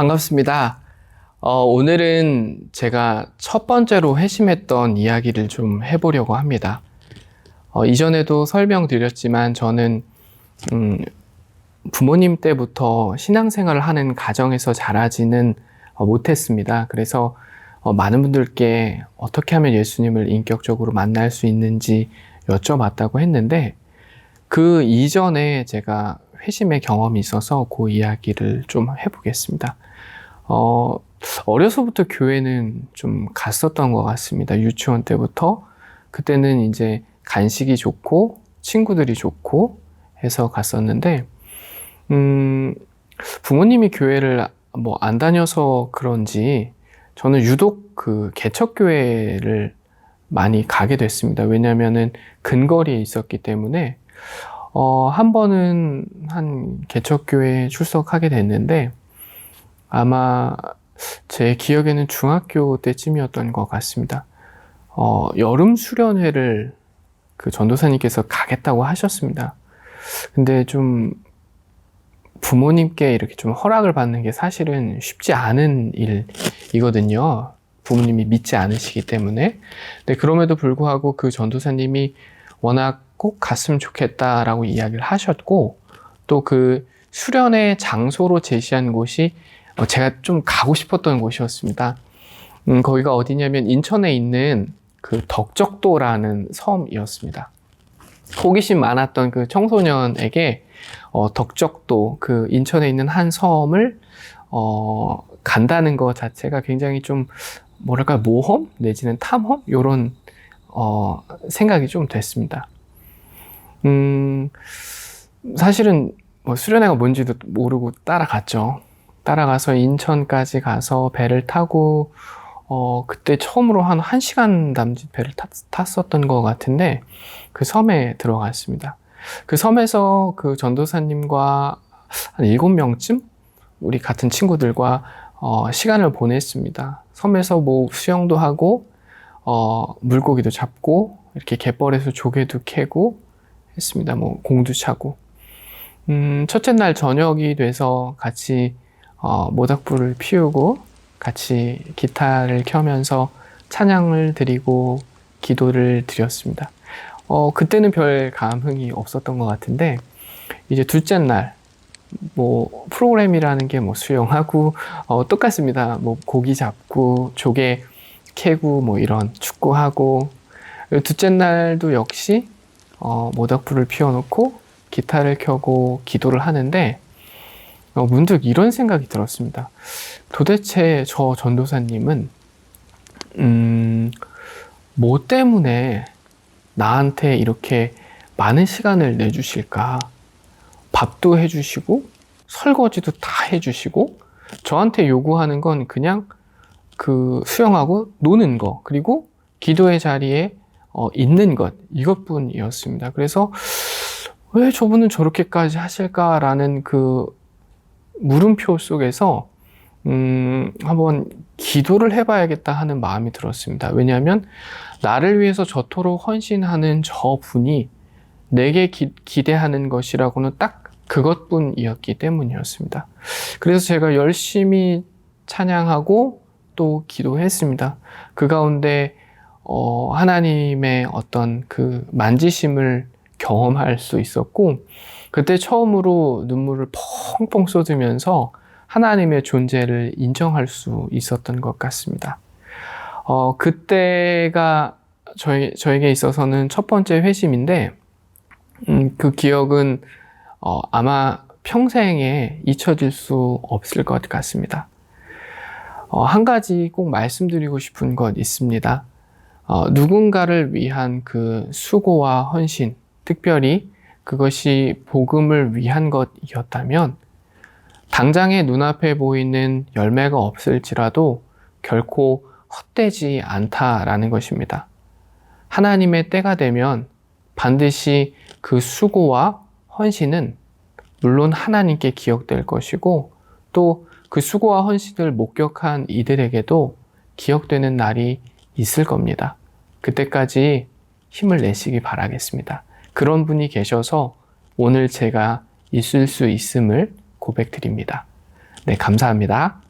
반갑습니다. 어, 오늘은 제가 첫 번째로 회심했던 이야기를 좀 해보려고 합니다. 어, 이전에도 설명드렸지만 저는 음, 부모님 때부터 신앙생활을 하는 가정에서 자라지는 어, 못했습니다. 그래서 어, 많은 분들께 어떻게 하면 예수님을 인격적으로 만날 수 있는지 여쭤봤다고 했는데 그 이전에 제가 회심의 경험이 있어서 그 이야기를 좀 해보겠습니다. 어, 어려서부터 교회는 좀 갔었던 것 같습니다. 유치원 때부터. 그때는 이제 간식이 좋고, 친구들이 좋고 해서 갔었는데, 음, 부모님이 교회를 뭐 안 다녀서 그런지, 저는 유독 그 개척교회를 많이 가게 됐습니다. 왜냐면은 근거리에 있었기 때문에, 어, 한 번은 한 개척교회에 출석하게 됐는데, 아마 제 기억에는 중학교 때쯤이었던 것 같습니다. 어, 여름 수련회를 그 전도사님께서 가겠다고 하셨습니다. 근데 좀 부모님께 이렇게 좀 허락을 받는 게 사실은 쉽지 않은 일이거든요. 부모님이 믿지 않으시기 때문에. 근데 그럼에도 불구하고 그 전도사님이 워낙 꼭 갔으면 좋겠다라고 이야기를 하셨고, 또 그 수련의 장소로 제시한 곳이 어, 제가 좀 가고 싶었던 곳이었습니다. 음, 거기가 어디냐면 인천에 있는 그 덕적도라는 섬이었습니다. 호기심 많았던 그 청소년에게 어, 덕적도 그 인천에 있는 한 섬을 어, 간다는 것 자체가 굉장히 좀 뭐랄까 모험 내지는 탐험 이런 어, 생각이 좀 됐습니다. 음, 사실은 뭐 수련회가 뭔지도 모르고 따라갔죠. 따라가서 인천까지 가서 배를 타고 어, 그때 처음으로 한 1시간 남짓 배를 탔, 탔었던 것 같은데 그 섬에 들어갔습니다. 그 섬에서 그 전도사님과 한 7명쯤 우리 같은 친구들과 어, 시간을 보냈습니다. 섬에서 뭐 수영도 하고 어, 물고기도 잡고 이렇게 갯벌에서 조개도 캐고 했습니다. 뭐 공도 차고. 음, 첫째 날 저녁이 돼서 같이 어, 모닥불을 피우고 같이 기타를 켜면서 찬양을 드리고 기도를 드렸습니다. 어, 그때는 별 감흥이 없었던 것 같은데, 이제 둘째 날, 뭐, 프로그램이라는 게 뭐 수영하고, 어, 똑같습니다. 뭐, 고기 잡고, 조개 캐고, 뭐 이런 축구하고, 둘째 날도 역시, 어, 모닥불을 피워놓고, 기타를 켜고, 기도를 하는데, 어, 문득 이런 생각이 들었습니다. 도대체 저 전도사님은, 음, 뭐 때문에 나한테 이렇게 많은 시간을 내주실까? 밥도 해주시고, 설거지도 다 해주시고, 저한테 요구하는 건 그냥 그 수영하고 노는 거, 그리고 기도의 자리에 어, 있는 것, 이것뿐이었습니다. 그래서 왜 저분은 저렇게까지 하실까라는 그 물음표 속에서 음, 한번 기도를 해봐야겠다 하는 마음이 들었습니다. 왜냐하면 나를 위해서 저토록 헌신하는 저 분이 내게 기, 기대하는 것이라고는 딱 그것뿐이었기 때문이었습니다. 그래서 제가 열심히 찬양하고 또 기도했습니다. 그 가운데 어, 하나님의 어떤 그 만지심을 경험할 수 있었고, 그때 처음으로 눈물을 펑펑 쏟으면서 하나님의 존재를 인정할 수 있었던 것 같습니다. 어, 그때가 저희, 저에게 있어서는 첫 번째 회심인데, 음, 그 기억은 어, 아마 평생에 잊혀질 수 없을 것 같습니다. 어, 한 가지 꼭 말씀드리고 싶은 것 있습니다. 어, 누군가를 위한 그 수고와 헌신, 특별히 그것이 복음을 위한 것이었다면 당장의 눈앞에 보이는 열매가 없을지라도 결코 헛되지 않다라는 것입니다. 하나님의 때가 되면 반드시 그 수고와 헌신은 물론 하나님께 기억될 것이고 또 그 수고와 헌신을 목격한 이들에게도 기억되는 날이 있을 겁니다. 그때까지 힘을 내시기 바라겠습니다. 그런 분이 계셔서 오늘 제가 있을 수 있음을 고백드립니다. 네, 감사합니다.